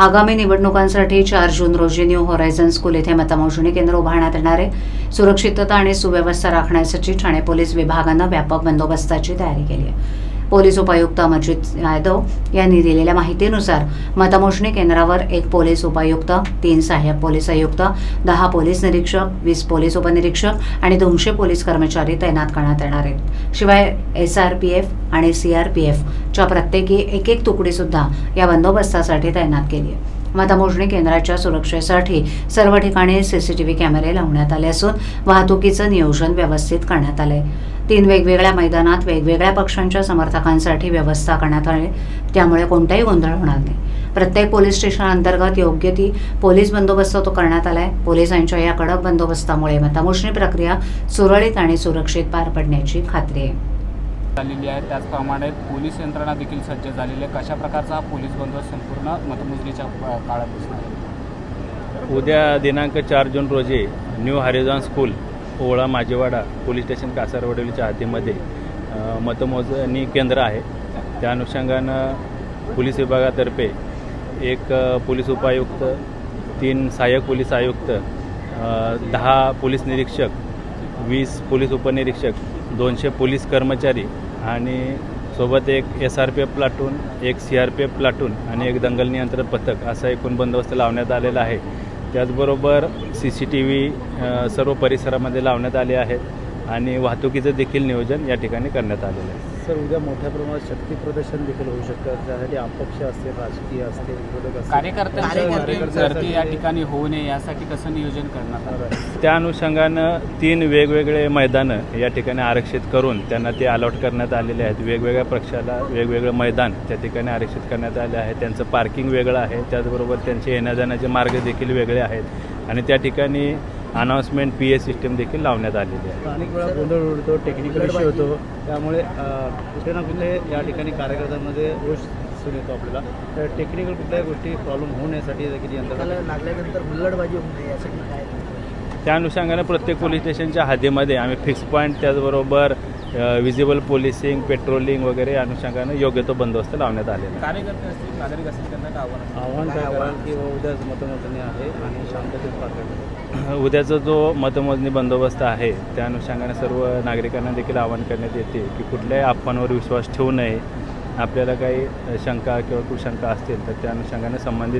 आगामी निवडणुकांसाठी चार जून रोजी न्यू होरायझन स्कूल येथे मतमोजणी केंद्र उभारण्यात येणार आहे. सुरक्षितता आणि सुव्यवस्था राखण्यासाठी ठाणे पोलीस विभागानं व्यापक बंदोबस्ताची तयारी केली आहे. पोलीस उपायुक्त अमरजित यादव यांनी दिलेल्या माहितीनुसार मतमोजणी केंद्रावर एक पोलीस उपायुक्त तीन सहाय्यक पोलीस आयुक्त दहा पोलीस निरीक्षक वीस पोलीस उपनिरीक्षक आणि दोनशे पोलीस कर्मचारी तैनात करण्यात येणार आहेत. शिवाय एस आर पी एफ आणि सी आर पी एफच्या प्रत्येकी एक एक तुकडीसुद्धा या बंदोबस्तासाठी तैनात केली आहे. मतमोजणी केंद्राच्या सुरक्षेसाठी सर्व ठिकाणी सीसीटीव्ही कॅमेरे लावण्यात आले असून वाहतुकीचं नियोजन व्यवस्थित करण्यात आलंय. तीन वेगवेगळ्या मैदानात वेगवेगळ्या पक्षांच्या समर्थकांसाठी व्यवस्था करण्यात आली. त्यामुळे कोणताही गोंधळ होणार नाही. प्रत्येक पोलीस स्टेशन अंतर्गत योग्य ती पोलीस बंदोबस्त तो करण्यात आलाय. पोलिसांच्या या कडक बंदोबस्तामुळे मतमोजणी प्रक्रिया सुरळीत आणि सुरक्षित पार पडण्याची खात्री आहे. झालेली आहे. त्याचप्रमाणे पोलीस यंत्रणा देखील सज्ज झालेली आहे. कशा प्रकारचा हा पोलीस बंदोबस्त संपूर्ण मतमोजणीच्या काळात दिसणार उद्या दिनांक चार जून रोजी न्यू हरिझॉन स्कूल ओळा माजेवाडा पोलीस स्टेशन कासारवडोलीच्या हातीमध्ये मतमोजणी केंद्र आहे. त्या अनुषंगानं पोलीस विभागातर्फे एक पोलीस उपायुक्त तीन सहाय्यक पोलीस आयुक्त दहा पोलीस निरीक्षक वीस पोलीस उपनिरीक्षक दोनशे पोलीस कर्मचारी आणि सोबत एक S R P F platoon एक C R P F platoon आणि एक दंगल नियंत्रण पथक असा एकूण बंदोबस्त लावण्यात आलेला आहे. त्याचबरोबर सी सी टी व्ही सर्व परिसरामध्ये लावण्यात आले आहेत आणि वाहतुकीचं देखील नियोजन या ठिकाणी करण्यात आलेलं आहे. सर उद्या मोठ्या प्रमाणात शक्ती प्रदर्शन देखील होऊ शकतं. त्यासाठी अपक्ष असतील राजकीय असतील विरोधक गर्दी- गर्दी या ठिकाणी होऊ नये यासाठी कसं नियोजन करण्यात आलं आहे? त्या अनुषंगानं तीन वेगवेगळे मैदानं या ठिकाणी आरक्षित करून त्यांना ते अलॉट करण्यात आलेले आहेत. वेगवेगळ्या पक्षाला वेगवेगळं मैदान त्या ठिकाणी आरक्षित करण्यात आले आहे. त्यांचं पार्किंग वेगळं आहे. त्याचबरोबर त्यांचे येण्या जाण्याचे मार्ग देखील वेगळे आहेत. आणि त्या ठिकाणी अनाऊन्समेंट पी ए सिस्टम देखील लावण्यात आलेली आहे. अनेक वेळा गोंधळ उडतो टेक्निकल इश्यू होतो. त्यामुळे कुठे ना कुठे या ठिकाणी कार्यकर्त्यांमध्ये रोष दिसून येतो आपल्याला. तर टेक्निकल कुठल्याही गोष्टी प्रॉब्लेम होऊ नयेसाठी देखील यंत्रणा लागल्यानंतर हुल्लडबाजी होऊ नये यासाठी काय? त्या अनुषंगाने प्रत्येक पोलीस स्टेशनच्या हद्दीमध्ये आम्ही फिक्स पॉईंट त्याचबरोबर विजिबल पोलिसिंग पेट्रोलिंग वगैरे या अनुषंगाने योग्य तो बंदोबस्त लावण्यात आलेला आहे. कार्यकर्ते असतील नागरिक असतील त्यांना काय आव्हान की उद्याच मतमोजणी आहे आणि शांततेत. उद्याचा जो मतमोजणी बंदोबस्त आहे त्या अनुषंगाने सर्व नागरिकांना देखील आवाहन करण्यात येते की कुठल्याही अफवांवर विश्वास ठेवू नये. आपल्याला काही शंका किंवा कुशंका असतील तर त्या अनुषंगाने संबंधित